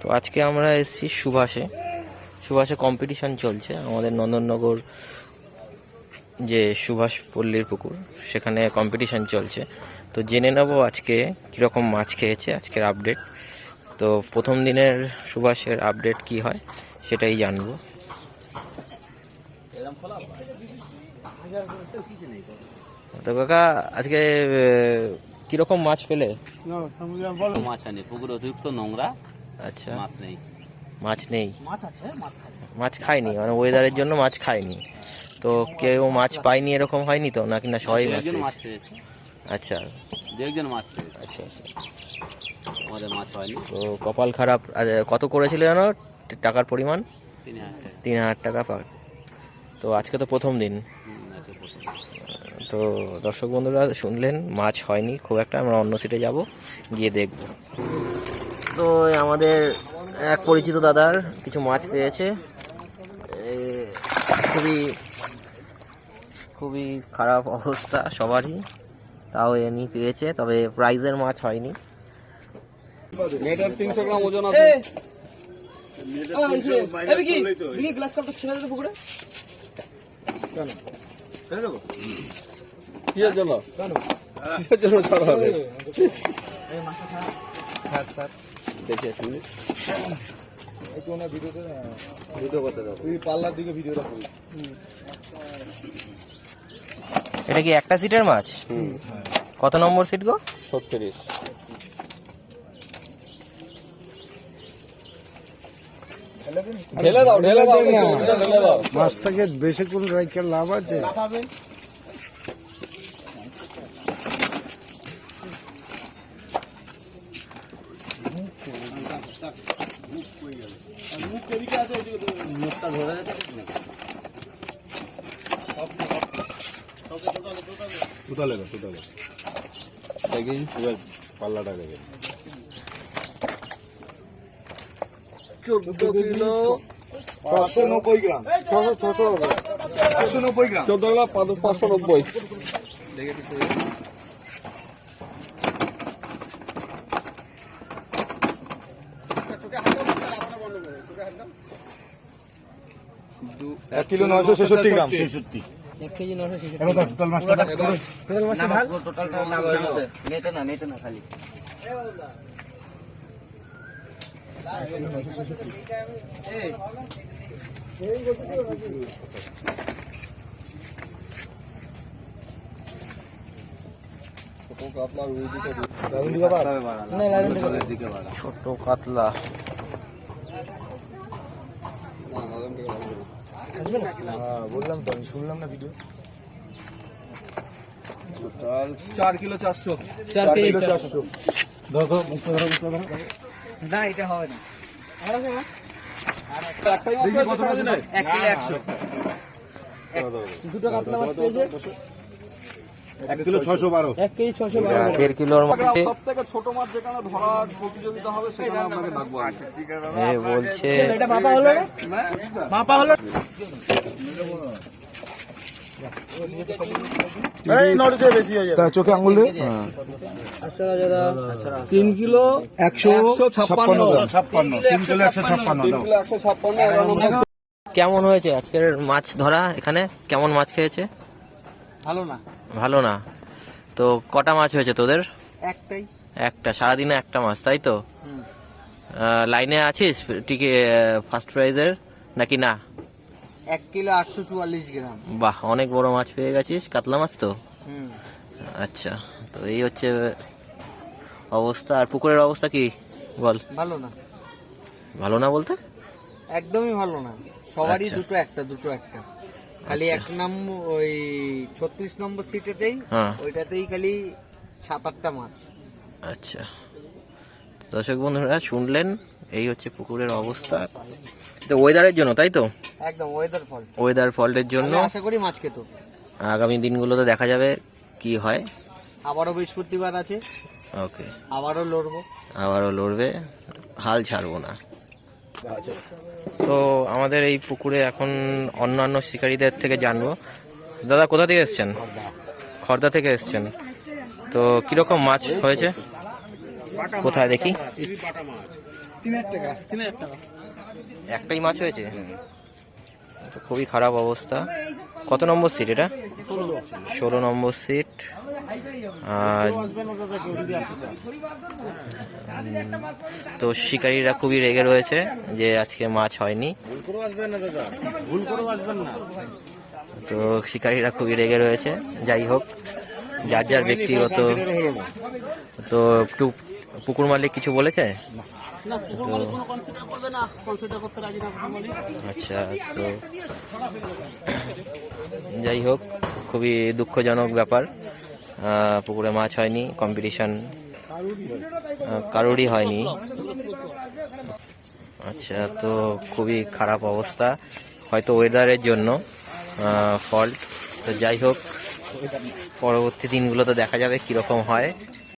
তো আজকে আমরা এসেছি সুভাষে। সুভাষে কম্পিটিশন চলছে আমাদের নন্দননগর যে সুভাষ পল্লীর পুকুর সেখানে কম্পিটিশন চলছে। তো জেনে নেব আজকে কীরকম মাছ খেয়েছে আজকের আপডেট তো প্রথম দিনের সুভাষের আপডেট কি হয় সেটাই জানব। তো কাকা আজকে কীরকম মাছ পেলে? মাছ আনি পুকুর অতিরিক্ত নোংরা। আচ্ছা। মাছ নেই। মাছ নেই? মাছ খায়নি মানে ওয়েদারের জন্য মাছ খায়নি তো কেউ মাছ পায়নি এরকম হয়নি তো? নাকি না সবাই মাছ পেয়েছে? আচ্ছা। একজন মাছ আচ্ছা আচ্ছা। আমাদের মাছ হয়নি। তো কপাল খারাপ কত করেছিল জানো? টাকার পরিমাণ? তিন হাজার টাকা। পার। তো আজকে তো প্রথম দিন। তো দর্শক বন্ধুরা শুনলেন মাছ হয়নি খুব একটা আমরা অন্য সিটে যাব গিয়ে দেখব। তো আমাদের এক পরিচিত দাদার কিছু মাছ পেয়েছে। খুবই খুবই খারাপ অবস্থা সবারই। তাও এনি পেয়েছে তবে প্রাইজের মাছ হয়নি। তিনশো গ্রাম ওজন আছে। জন্য? জন্য ছাড়া হবে? দেখি এক মিনিট ভিডিও করতে দাও। পাল্লার দিকে ভিডিওটা করি। এটা কি একটা সিটের মাছ? কত নম্বর সিট গো? ছত্রিশ ঢেলে দাও ঢেলে দাও। ঢেলে দাও। মাছটাকে বেশিক্ষণ লাভ আছে। দেখি পাল্লাটা দেখে। চোদ্দ কিলো। পাঁচশো নব্বই গ্রাম। ছশো ছশো হবে। নব্বই গ্রাম। চোদ্দ পাঁচশো নব্বই। এক কিলো নয়শো ছেষট্টি গ্রাম। ছেষট্টি। নেটে না নেটে ছোট কাতলা। বললাম তো আমি শুনলাম না ভিডিও চার কিলো চারশো। চার কিলো চারশো। ধরো মুখটা ধরো মুখটা ধরো। না এটা হবে না। এক একশো। দুটো কাতলা মাছ পেয়েছে। এক কিলো ছশো বারো। এক কেজি ছশো আহ, দেড় কিলোর মধ্যে সব থেকে ছোট মাছ যেখানে ধরার প্রতিযোগিতা হবে সেখানে আপনাকে ডাকবো। আচ্ছা ঠিক আছে বলছে এটা মাপা হলো মাপা হলো এই নড়ছে বেশি হয়ে যাবে। চোখে আঙুল তিন কিলো একশো ছাপ্পান্ন ছাপ্পান্ন। তিন কিলো একশো ছাপ্পান্ন তিন কিলো একশো ছাপ্পান্ন কেমন হয়েছে আজকের মাছ ধরা এখানে? কেমন মাছ খেয়েছে? ভালো না। ভালো না। তো কটা মাছ হয়েছে তোদের? একটাই। একটা সারাদিনে একটা মাছ তাই তো? লাইনে আছিস টিকে ফার্স্ট প্রাইজের নাকি না? এক কিলো আটশো চুয়াল্লিশ গ্রাম। বাহ অনেক বড় মাছ পেয়ে গেছিস কাতলা মাছ তো? আচ্ছা তো এই হচ্ছে অবস্থা আর পুকুরের অবস্থা কি? বল। ভালো না। ভালো না বলতে? একদমই ভালো না। সবারই আচ্ছা। দুটো একটা দুটো একটা। খালি আচ্ছা। এক নম্বর ওই ছত্রিশ নম্বর সিটেতেই হ্যাঁ। ওইটাতেই খালি সাত আটটা মাছ। আচ্ছা। দর্শক বন্ধুরা শুনলেন? এই হচ্ছে পুকুরের অবস্থা। তো ওয়েদারের জন্য তাই তো? একদম ওয়েদার ফল ওয়েদার ফল্টের জন্য। আশা করি মাছ খেত। আগামী দিনগুলোতে দেখা যাবে কি হয়। আবারও বৃহস্পতিবার আছে। ওকে। আবারও লড়বো। আবারও লড়বে। হাল ছাড়বো না। তো আমাদের এই পুকুরে এখন অন্যান্য শিকারীদের থেকে জানব। দাদা, কোথা থেকে এসছেন? খর্দা থেকে এসছেন। তো কীরকম মাছ হয়েছে? কোথায় দেখি? একটাই মাছ হয়েছে? খুবই খারাপ অবস্থা। কত নম্বর সিট এটা? ষোলো নম্বর সিট। তো শিকারীরা খুবই রেগে রয়েছে যে আজকে মাছ হয়নি। তো শিকারীরা খুবই রেগে রয়েছে, যাই হোক, যার যার ব্যক্তিগত তো একটু পুকুর মালিক কিছু বলেছে? আচ্ছা তো যাই হোক, খুবই দুঃখজনক ব্যাপার। পুকুরে মাছ হয়নি কম্পিটিশন কারোরই হয়নি। আচ্ছা তো খুবই খারাপ অবস্থা। হয়তো ওয়েদারের জন্য ফল্ট তো যাই হোক, পরবর্তী দিনগুলোতে দেখা যাবে কীরকম হয়।